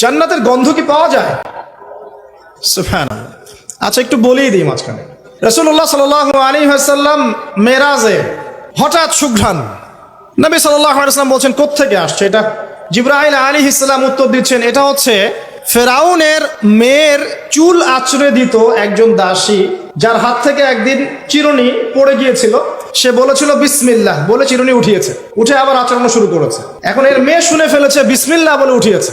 জান্নাতের গন্ধ কি পাওয়া যায়? আচ্ছা একটু বলেই দিই মাঝখানে। রসুল্লাহ সাল আলী হাসাল্লাম মেরাজে হঠাৎ সুঘ্রাণ নবী আলাইসলাম বলছেন, কোত্থেকে আসছে এটা? জিব্রাহিল আলী ইসলাম উত্তর দিচ্ছেন, এটা হচ্ছে ফেরাউনের মেয়ের চুল আছড়ে দিত একজন দাসী, যার হাত থেকে একদিন চিরুনি পড়ে গিয়েছিল। সে বলেছিল, বিসমিল্লাহ। বলে চিরুনি উঠিয়েছে। উঠে আবার আচরণ শুরু করেছে। এখন এর মেয়ে শুনে ফেলেছে, বিসমিল্লাহ বলে উঠিয়েছে।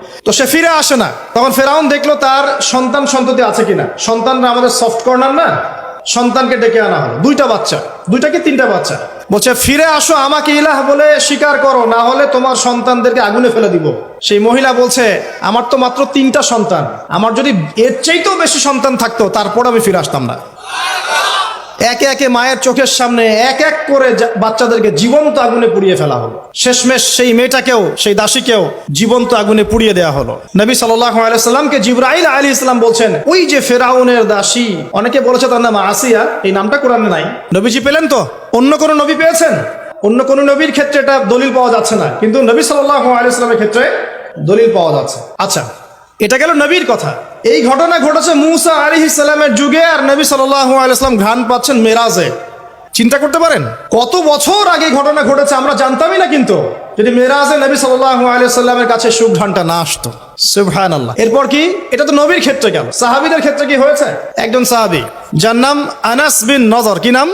তো সে ফিরে আসে না। তখন ফেরাউন দেখল তার সন্তান সন্ততি আছে কিনা। সন্তানরা আমাদের সফট কর্নার না? সন্তানকে ডেকে আনা হলো। দুইটা বাচ্চা। দুইটা কি তিনটা বাচ্চা? বলছে, ফিরে আসো, আমাকে ইলাহ বলে স্বীকার করো। না হলে তোমার সন্তানদেরকে আগুনে ফেলে দিব। সেই মহিলা বলছে, আমার তো মাত্র তিনটা সন্তান। আমার যদি এর চাইতেও বেশি সন্তান থাকতো, তারপর আমি ফিরে আসতাম না। একে একে মায়ের চোখের সামনে এক এক করে বাচ্চাদেরকে জীবন্ত আগুনে পুড়িয়ে ফেলা হলো। শেষমেশ সেই মেয়েটাকেও, সেই দাসীকেও জীবন্ত আগুনে পুড়িয়ে দেওয়া হলো। নবী সাল্লামকে জিব্রাইল আলী ইসলাম বলছেন, ওই যে ফেরাউনের দাসী, অনেকে বলেছে তার নাম আসিয়া, এই নামটা কোরআনে নাই। নবীজি পেলেন তো? অন্য কোনো নবী পেয়েছেন? অন্য কোনো নবীর ক্ষেত্রে এটা দলিল পাওয়া যাচ্ছে না। কিন্তু নবী সাল্লাহ আলী ইসলামের ক্ষেত্রে দলিল পাওয়া যাচ্ছে। আচ্ছা এটা গেল নবীর কথা। এই ঘটনা ঘটেছে মুসা আলী ইসলামের যুগে আর নবী সাল্লাম ঘ্রাণ পাচ্ছেন মেরাজে। চিন্তা করতে পারেন? কত বছর আগে ঘটনা ঘটেছে আমরা জানতামই না কিন্তু। যদি মেরাজে নবী সাল্লামের কাছে সুঘ্রাণটা না আসতো। সুবহান আল্লাহ এরপর কি? এটা তো নবীর ক্ষেত্রে গেল। সাহাবিদের ক্ষেত্রে কি হয়েছে? একজন সাহাবি, যার নাম আনাস বিন নজর। কি নাম?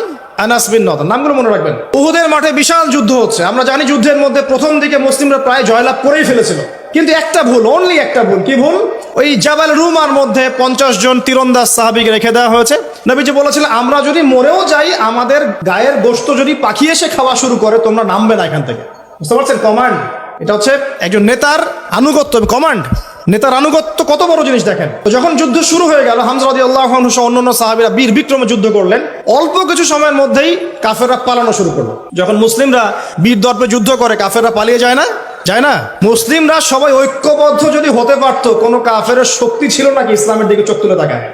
আনাস বিন নদর নামগুলো মনে রাখবেন। উহুদের মাঠে বিশাল যুদ্ধ হচ্ছে। আমরা জানি যুদ্ধের মধ্যে প্রথম দিকে মুসলিমরা প্রায় জয়লাভ করেই ফেলেছিল। কিন্তু একটা ভুল অনলি একটা ভুল। কি ভুল? ওই জাবাল রুমার মধ্যে পঞ্চাশ জন তীরন্দাজ সাহাবিকে রেখে দেওয়া হয়েছে। নবীজি বলেছিল আমরা যদি মরেও যাই, আমাদের গায়ের গোস্ত যদি পাখি এসে খাওয়া শুরু করে, তোমরা নামবে না এখান থেকে। বুঝতে পারছেন? কমান্ড এটা হচ্ছে একজন নেতার আনুগত্য কমান্ড নেতার আনুগত্য কত বড় জিনিস দেখেন। তো যখন যুদ্ধ শুরু হয়ে গেল হামজরাদি আল্লাহ সহ অন্যান্য সাহাবিরা বীর বিক্রমে যুদ্ধ করলেন। অল্প কিছু সময়ের মধ্যেই কাফেররা পালানো শুরু করল। যখন মুসলিমরা বীর দর্পে যুদ্ধ করে, কাফেররা পালিয়ে যায় না যায় না? মুসলিমরা সবাই ঐক্যবদ্ধ যদি হতে পারতো, কোনো কাফের শক্তি ছিল নাকি ইসলামের দিকে চোখ তুলে তাকায়?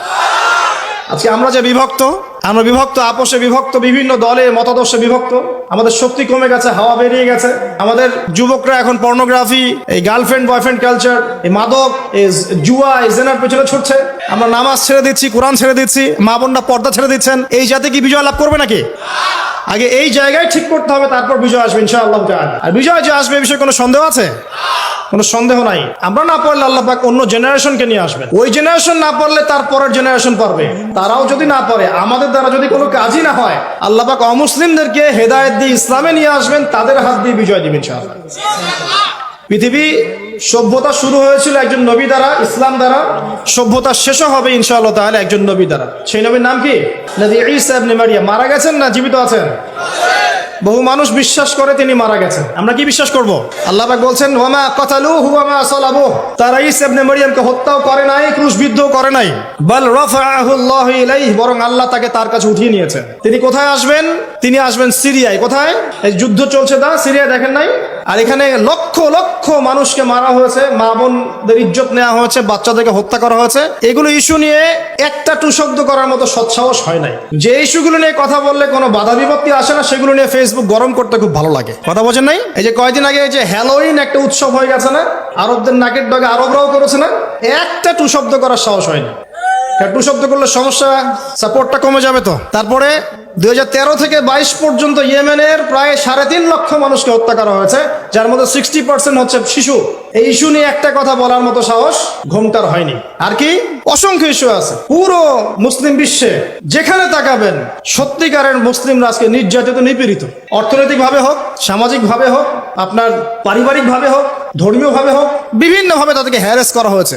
আজকে আমরা যে বিভক্ত, আমরা বিভক্ত, আপোষে বিভক্ত, বিভিন্ন দলে, মতাদর্শে বিভক্ত, আমাদের শক্তি কমে গেছে, হাওয়া বেরিয়ে গেছে। আমাদের যুবকরা এখন পর্নোগ্রাফি এই গার্লফ্রেন্ড বয়ফ্রেন্ড কালচার এই মাদক, এই জুয়া, এই জেনার পেছনে ছুটছে। আমরা নামাজ ছেড়ে দিচ্ছি, কোরআন ছেড়ে দিচ্ছি, মা বোনরা পর্দা ছেড়ে দিচ্ছেন। এই জাতি কি বিজয় লাভ করবে নাকি? আগে এই জায়গায় ঠিক করতে হবে, তারপর বিজয় আসবে ইনশাআল্লাহ। আর বিজয় যে আসবে বিষয়ে কোনো সন্দেহ আছে? কোনো সন্দেহ নাই। আমরা না পড়লে আল্লাহ পাক অন্য জেনারেশনকে নিয়ে আসবেন। ওই জেনারেশন না পড়লে তার পরের জেনারেশন পারবে তারাও যদি না পড়ে, আমাদের দ্বারা যদি কোনো কাজই না হয়, আল্লাহ পাক অমুসলিমদেরকে হেদায়েত দিয়ে ইসলামে নিয়ে আসবেন, তাদের হাত দিয়ে বিজয় দিবেন ইনশাআল্লাহ। পৃথিবী সভ্যতা শুরু হয়েছিল একজন নবী দ্বারা, ইসলাম দ্বারা। সভ্যতা শেষও হবে ইনশাআল্লাহ তাহলে একজন নবী দ্বারা। সেই নবীর নাম কি? মারিয়াম। মারা গেছেন না জীবিত আছেন? বহু মানুষ বিশ্বাস করে তিনি মারা গেছেন। আমরা কি বিশ্বাস করব? আল্লাহ বলছেন তারা হত্যাও করে নাই, ক্রুশবিদ্ধও করে নাই। বরং আল্লাহ তাকে তার কাছে উঠিয়ে নিয়েছেন। তিনি কোথায় আসবেন? তিনি আসবেন সিরিয়ায়। কোথায়? এই যুদ্ধ চলছে দা সিরিয়া দেখেন নাই? আর এখানে লক্ষ লক্ষ মানুষকে মারা হয়েছে মা বোনদের ইজ্জত নেওয়া হয়েছে, বাচ্চাদেরকে হত্যা করা হয়েছে। এগুলো ইস্যু নিয়ে একটা টু শব্দ করার মতো সৎসাহস হয় নাই। যে ইস্যুগুলো নিয়ে কথা বললে কোনো বাধা বিপত্তি আসে না, সেগুলো নিয়ে ফেসবুক গরম করতে খুব ভালো লাগে। কথা বোঝেন নাই? এই যে কয়দিন আগে যে হ্যালোইন একটা উৎসব হয়ে গেছে না, আরবদের নাকের ডগে আরবরাও করেছে না, একটা টু শব্দ করার সাহস হয় না টু শব্দ করলে সমস্যা সাপোর্টটা কমে যাবে তো। তারপরে দুই থেকে বাইশ পর্যন্ত ইয়েমেনের প্রায় সাড়ে তিন লক্ষ মানুষকে হত্যা করা হয়েছে, যার মধ্যে সিক্সটি পার্সেন্ট হচ্ছে শিশু। এই ইস্যু নিয়ে একটা কথা বলার মতো সাহস ঘোমটার হয়নি। আর কি? অসংখ্য ইস্যু আছে। পুরো মুসলিম বিশ্বে যেখানে তাকাবেন, সত্যিকারের মুসলিমরা আজকে নির্যাতিত, নিপীড়িত। অর্থনৈতিক ভাবে হোক সামাজিক ভাবে হোক, আপনার পারিবারিক ভাবে হোক ধর্মীয় ভাবে হোক বিভিন্ন ভাবে তাদেরকে হ্যারেস করা হয়েছে।